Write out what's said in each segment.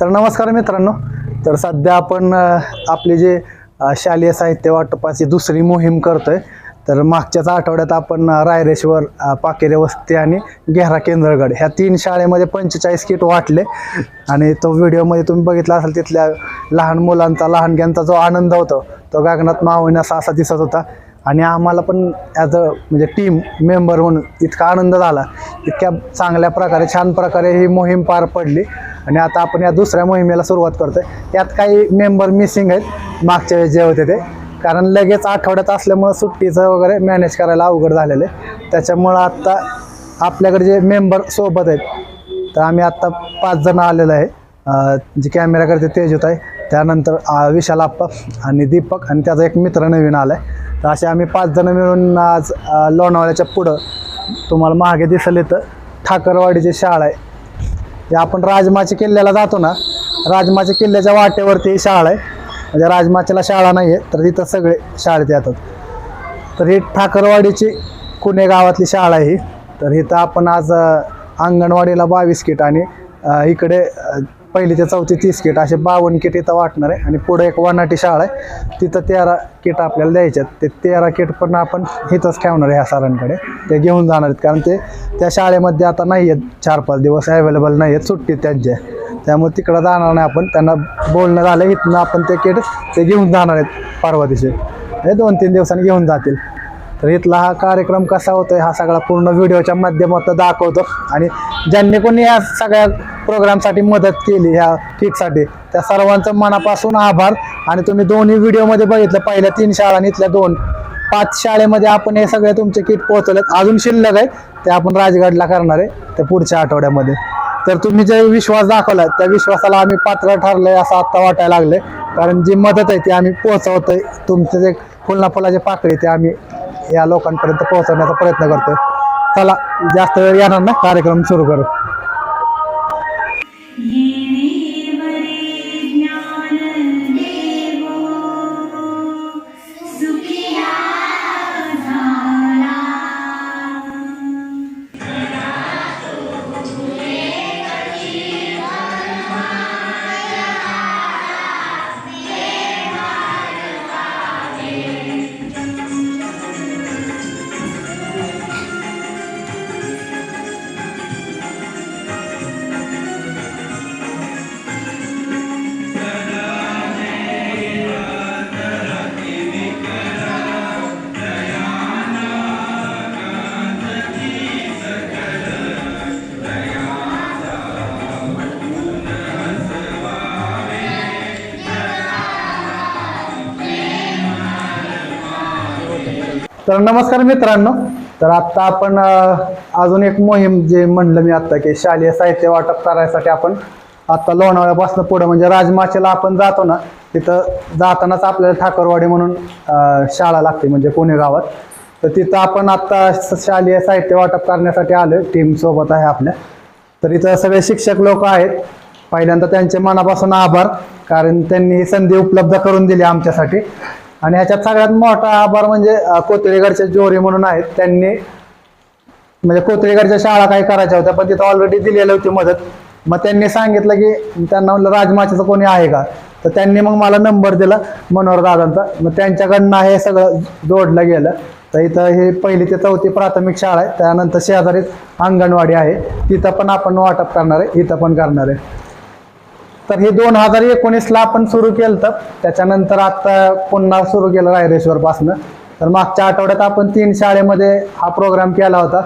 तर नमस्कार मित्रांनो. तर सध्या आपण आपले जे शालेय साहित्य वाटपाची दुसरी मोहीम करतोय. तर मागच्याच आठवड्यात आपण रायरेश्वर पाकेरे वस्ती आणि गेहरा केंद्रगड ह्या तीन शाळेमध्ये पंचेचाळीस किट वाटले. आणि तो व्हिडिओमध्ये तुम्ही बघितला असाल तिथल्या लहान मुलांचा लहानग्यांचा जो आनंद होतो तो गगनात मावण्याचा असा असा दिसत होता. आणि आम्हाला पण ॲज अ म्हणजे टीम मेंबर म्हणून इतका आनंद झाला. इतक्या चांगल्या प्रकारे छान प्रकारे ही मोहीम पार पडली. आणि आता आपण या दुसऱ्या मोहिमेला सुरुवात करतोय. त्यात काही मेंबर मिसिंग आहेत. मागच्या वेळेस जे होते ते. कारण लगेच आठवड्यात असल्यामुळं सुट्टीचं वगैरे मॅनेज करायला अवघड झालेलं आहे. त्याच्यामुळं आत्ता आपल्याकडे जे मेंबर सोबत आहेत तर आम्ही आत्ता पाच जण आलेलो आहे. जे कॅमेरा करते तेजूत आहे. त्यानंतर विशाल आप्पा आणि दीपक आणि त्याचा एक मित्र नवीन आला आहे तर असे आम्ही पाच जणं मिळून आज लोणावळ्याच्या पुढं तुम्हाला मागे दिसलं तर ठाकरवाडीची शाळा आहे. आपण राजमाच्या किल्ल्याला जातो ना राजमाच्या किल्ल्याच्या वाटेवरती शाळा आहे. म्हणजे राजमाच्याला शाळा नाही आहे तर तिथं सगळे शाळेत येतात. तर ही ठाकरवाडीची कुणे गावातली शाळा आहे ही. तर इथं आपण आज अंगणवाडीला बावीस किट आणि इकडे पहिली ते चौथी तीस किट असे बावन्न किट इथं वाटणार आहे. आणि पुढे एक वनाटी शाळा आहे. तिथं तेरा किट आपल्याला द्यायच्यात ते तेरा किट पण आपण इथंच ठेवणार आहे ह्या सरांकडे. ते घेऊन जाणार आहेत. कारण ते त्या शाळेमध्ये आता नाही आहेत. चार पाच दिवस अवेलेबल नाही आहेत. सुट्टी त्यांच्या त्यामुळे तिकडं जाणार नाही आपण. त्यांना बोलणं झालं इथनं आपण ते किट ते घेऊन जाणार आहेत. परवा दिवशी हे दोन तीन दिवसांनी घेऊन जातील. तर इथला हा कार्यक्रम कसा होतो हा सगळा पूर्ण व्हिडिओच्या माध्यमातून दाखवतो. आणि ज्यांनी कोणी या सगळ्या प्रोग्रामसाठी मदत केली ह्या किटसाठी त्या सर्वांचं मनापासून आभार. आणि तुम्ही दोन्ही व्हिडिओमध्ये बघितलं पहिल्या तीन शाळा आणि इथल्या दोन. पाच शाळेमध्ये आपण हे सगळे तुमचे किट पोहोचवलेत. अजून शिल्लक आहे ते आपण राजगडला करणार आहे ते पुढच्या आठवड्यामध्ये. तर तुम्ही जे विश्वास दाखवला त्या विश्वासाला आम्ही पात्र ठरलोय असं आत्ता वाटायला लागले कारण जी मदत आहे ती आम्ही पोहोचवतोय. तुमचे जे फुलना फुलाचे पाकळी ते आम्ही या लोकांपर्यंत पोहोचवण्याचा प्रयत्न करतोय. चला जास्त वेळ येणार ना? कार्यक्रम सुरू करू. तर नमस्कार मित्रांनो. तर आत्ता आपण अजून एक मोहीम जे म्हणलं मी आत्ता की शालेय साहित्य वाटप करायसाठी आपण आत्ता लोणावळ्यापासून पुढं म्हणजे राजमाचेला आपण जातो ना तिथं जातानाच आपल्याला ठाकरवाडी म्हणून शाळा लागते म्हणजे पुणे गावात. तर तिथं आपण आत्ता शालेय साहित्य वाटप करण्यासाठी आलो टीम सोबत आहे आपल्या. तर इथं सगळे शिक्षक लोक आहेत. पहिल्यांदा त्यांचे मनापासून आभार कारण त्यांनी ही संधी उपलब्ध करून दिली आमच्यासाठी. आणि ह्याच्यात सगळ्यात मोठा आभार म्हणजे कोथळेगडच्या जोरी म्हणून आहेत. त्यांनी म्हणजे कोथळीगडच्या शाळा काय करायच्या होत्या पण तिथं ऑलरेडी दिलेली होती मदत. मग त्यांनी सांगितलं की त्यांना म्हणलं राजमाच्याचं कोणी आहे का? तर त्यांनी मग मला नंबर दिला मनोहर दादांचा. मग त्यांच्याकडनं हे सगळं जोडलं गेलं. तर इथं हे पहिली ते चौथी प्राथमिक शाळा आहे. त्यानंतर शेजारीच अंगणवाडी आहे. तिथं पण आपण वाटप करणार आहे. इथं पण करणार आहे. तर हे दोन हजार एकोणीसला आपण सुरू केलं तर त्याच्यानंतर आता पुन्हा सुरू केलं रायरेश्वरपासनं तर मागच्या आठवड्यात आपण तीन शाळेमध्ये हा प्रोग्राम केला होता.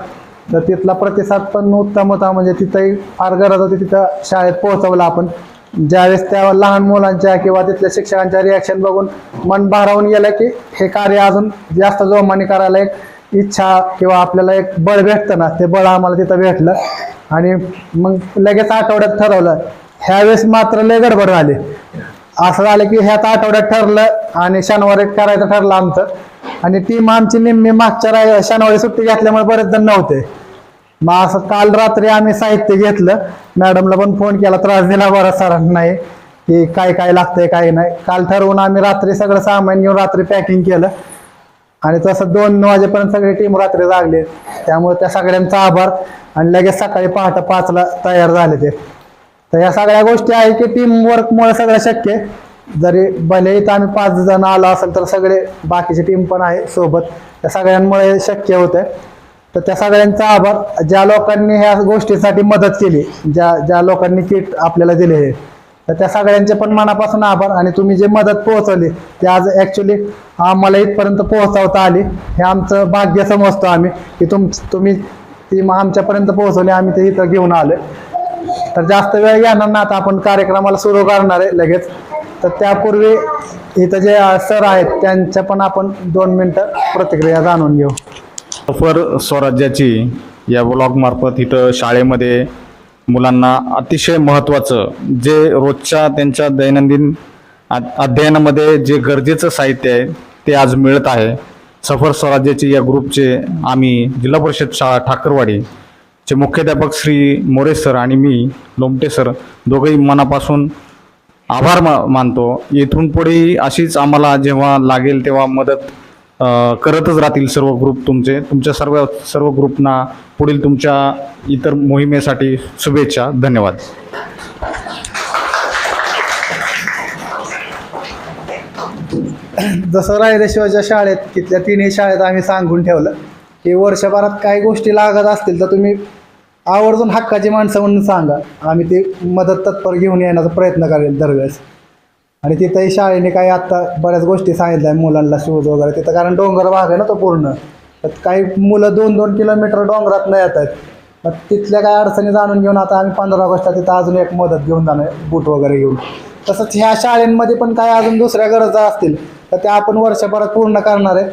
तर तिथला प्रतिसाद पण उत्तम होता. म्हणजे तिथंही फार गरज होती. तिथं शाळेत पोहोचवलं आपण. ज्यावेळेस त्या लहान मुलांच्या किंवा तिथल्या शिक्षकांच्या रिॲक्शन बघून मन भारावून गेलं की हे कार्य अजून जास्त जोमाने करायला एक इच्छा किंवा आपल्याला एक बळ भेटतं ना. ते बळ आम्हाला तिथं भेटलं. आणि मग लगेच आठवड्यात ठरवलं ह्यावेळेस मात्र लय गडबड झाली. असं झालं की ह्यात आठवड्यात ठरलं आणि शनिवारी करायचं ठरलं आमचं. आणि टीम आमची निम्मी मागच्या शनिवारी सुट्टी घेतल्यामुळे बरेच जण नव्हते. मग असं काल रात्री आम्ही साहित्य घेतलं. मॅडमला पण फोन केला त्रास दिला बरं सरांना नाही की काय काय लागतंय काय नाही. काल ठरवून आम्ही रात्री सगळं सामान घेऊन रात्री पॅकिंग केलं. आणि तसं दोन वाजेपर्यंत सगळी टीम रात्री जागली. त्यामुळे त्या सगळ्यांचा आभार. आणि लगेच सकाळी पहाटे पाचला तयार झाले ते. तर या सगळ्या गोष्टी आहे की टीम वर्कमुळे सगळं शक्य आहे. जरी भले इथं आम्ही पाच जण आलो असेल तर सगळे बाकीची टीम पण आहे सोबत. त्या सगळ्यांमुळे शक्य होतं तर त्या सगळ्यांचा आभार. ज्या लोकांनी ह्या गोष्टीसाठी मदत केली ज्या ज्या लोकांनी किट आपल्याला दिले हे तर त्या सगळ्यांचे पण मनापासून आभार. आणि तुम्ही जे मदत पोहोचवली ते आज ॲक्च्युली आम्हाला इथपर्यंत पोहोचवता आली. हे आमचं भाग्य समजतो आम्ही की तुम तुम्ही ती आमच्यापर्यंत पोहोचवली आम्ही ते इथं घेऊन आलो तर जास्त वेळ येणार ना आता आपण कार्यक्रमाला सुरू करणार आहे लगेच. तर त्यापूर्वी इथं जे सर आहेत त्यांच्या पण आपण दोन मिनटं प्रतिक्रिया जाणून घेऊ. सफर स्वराज्याची या ब्लॉगमार्फत इथं शाळेमध्ये मुलांना अतिशय महत्त्वाचं जे रोजच्या त्यांच्या दैनंदिन अध्ययनामध्ये जे गरजेचं साहित्य आहे ते आज मिळत आहे. सफर स्वराज्याची या ग्रुपचे आम्ही जिल्हा परिषद शाळा ठाकरवाडी चे मुख्याध्यापक श्री मोरे सर आणि मी लोमटे सर दोघंही मनापासून आभार मा मानतो. इथून पुढेही अशीच आम्हाला जेव्हा लागेल तेव्हा मदत करतच राहतील सर्व ग्रुप तुमचे. तुमच्या सर्व सर्व ग्रुपना पुढील तुमच्या इतर मोहिमेसाठी शुभेच्छा. धन्यवाद. जसं रायरेश्वरच्या शाळेत तिथल्या तिन्ही शाळेत आम्ही सांगून ठेवलं की वर्षभरात काही गोष्टी लागत असतील तर तुम्ही आवर्जून हक्काची माणसं म्हणून सांगा. आम्ही ते मदत तत्पर घेऊन येण्याचा प्रयत्न करेल दरवेळेस. आणि तिथंही शाळेने काही आत्ता बऱ्याच गोष्टी सांगितल्या मुलांना शूज वगैरे. तिथं कारण डोंगर भाग आहे ना तो पूर्ण. तर काही मुलं दोन दोन किलोमीटर डोंगरात न येत आहेत मग तिथल्या काही अडचणी जाणून घेऊन आता आम्ही पंधरा ऑगस्टला तिथं अजून एक मदत घेऊन जाणार बूट वगैरे घेऊन. तसंच ह्या शाळेंमध्ये पण काही अजून दुसऱ्या गरजा असतील तर त्या आपण वर्षभरात पूर्ण करणार आहे.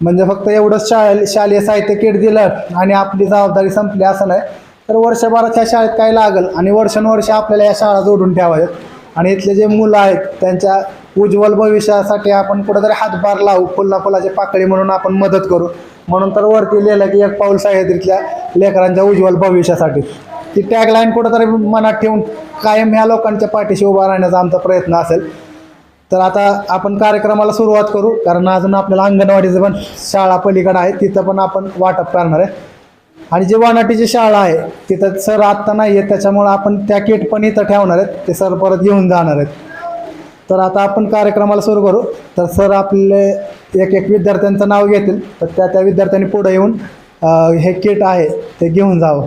म्हणजे फक्त एवढंच शाळे शालेय साहित्य किट दिलं आणि आपली जबाबदारी संपली असं नाही. तर वर्षभरात त्या शाळेत काय लागल? आणि वर्षानुवर्ष आपल्याला या शाळा जोडून ठेवाव्यात. आणि इथले जे मुलं आहेत त्यांच्या उज्ज्वल भविष्यासाठी आपण कुठेतरी हातभार लावू फुलला फुलाची पाकळी म्हणून आपण मदत करू. म्हणून तर वरती लिहिलं की एक पाऊल सह्याद्रीतल्या लेकरांच्या उज्ज्वल भविष्यासाठी. ती टॅगलाईन कुठंतरी मनात ठेवून कायम ह्या लोकांच्या पाठीशी उभा राहण्याचा आमचा प्रयत्न असेल. तर आता आपण कार्यक्रमाला सुरुवात करू कारण अजून आपल्याला अंगणवाडीचं पण शाळा पलीकडं आहे तिथं पण आपण वाटप करणार आहे. आणि जी वानाटीची शाळा आहे तिथं सर आत्ता नाही आहे त्याच्यामुळं आपण त्या किट पण इथं ठेवणार आहेत. ते सर परत घेऊन जाणार आहेत. तर आता आपण कार्यक्रमाला सुरू करू. तर सर आपले एक एक विद्यार्थ्यांचं नाव घेतील. तर त्या त्या विद्यार्थ्यांनी पुढे येऊन हे किट आहे ते घेऊन जावं.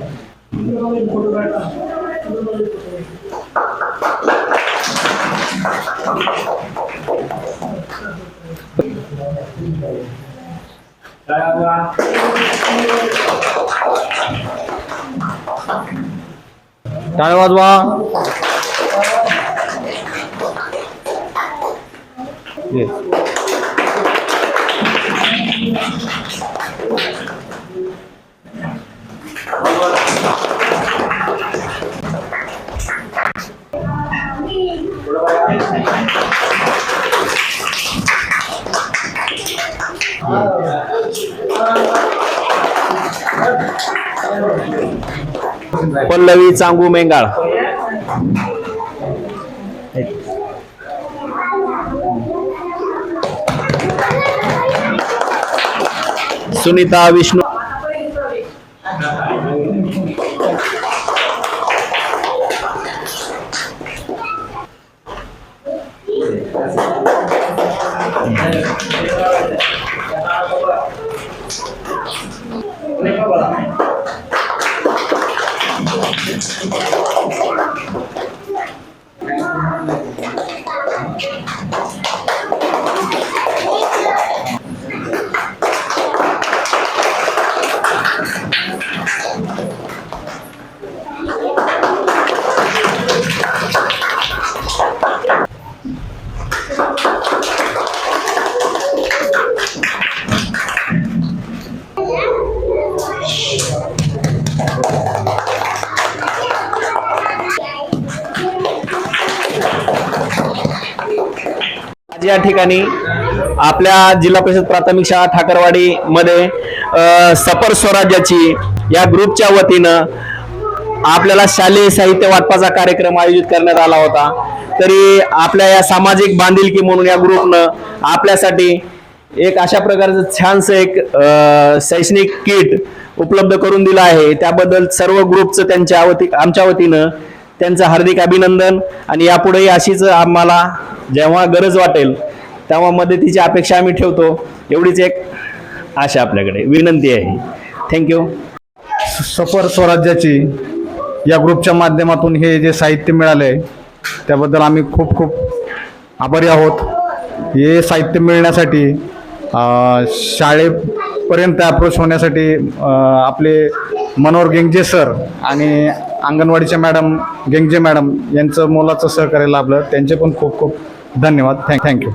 ਧੰਨਵਾਦ ਵਾ ਜੀ Thank you. पल्लवी चांगू मेंगाळ. सुनीता विष्णू. आज या ठिकाणी आपल्या जिल्हा परिषद प्राथमिक शाळा ठाकरवाडी मध्ये सपर सफर स्वराज्याची या ग्रुपच्या वतीनं आपल्याला शालेय साहित्य वाटपाचा कार्यक्रम आयोजित करण्यात आला होता. तरी आपल्या या सामाजिक बांधिलकी म्हणून या ग्रुपनं आपल्यासाठी एक अशा प्रकारचं छानसं एक शैक्षणिक किट उपलब्ध करून दिलं आहे. त्याबद्दल सर्व ग्रुपचं त्यांच्या वती आमच्या वतीनं त्यांचं हार्दिक अभिनंदन. आणि यापुढेही अशीच आम्हाला जेव्हा गरज वाटेल तेव्हा मदतीची अपेक्षा आम्ही ठेवतो. एवढीच एक आशा आपल्याकडे. विनंती आहे. थँक्यू सफर स्वराज्याची या ग्रुपच्या माध्यमातून हे जे साहित्य मिळाले त्याबद्दल आम्ही खूप खूप आभारी आहोत. हे साहित्य मिळण्यासाठी शाळेपर्यंत अप्रोच होण्यासाठी आपले मनोहर गेंगजे सर आणि अंगणवाडीच्या मॅडम गेंगजे मॅडम यांचं मोलाचं सहकार्य लाभलं. त्यांचे पण खूप खूप धन्यवाद. Thank thank you